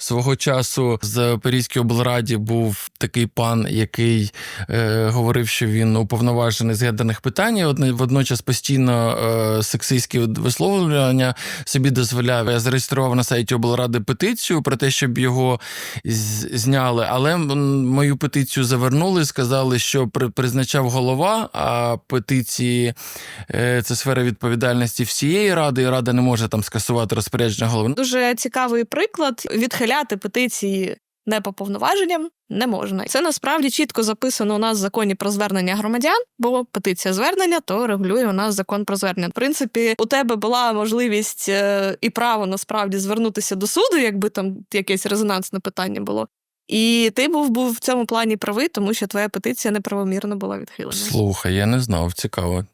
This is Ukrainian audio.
Свого часу з Запорізькій облраді був такий пан, який е, говорив, що він уповноважений з гендерних питань. одне- Водночас постійно е, сексистські висловлювання собі дозволяв. Я зареєстрував на сайті облради петицію про те, щоб його зняли. Але мою петицію завернули, сказали, що при- призначав голова, а петиції е, це сфера відповідальності всієї ради, і рада не може там скасувати розпорядження голови. Дуже цікавий приклад. Відхиляти петиції не по повноваженням не можна. Це насправді чітко записано у нас в законі про звернення громадян, бо петиція звернення то регулює у нас закон про звернення. В принципі, у тебе була можливість е, і право насправді звернутися до суду, якби там якесь резонансне питання було. І ти був був в цьому плані правий, тому що твоя петиція неправомірно була відхилена. Слухай, я не знав, цікаво.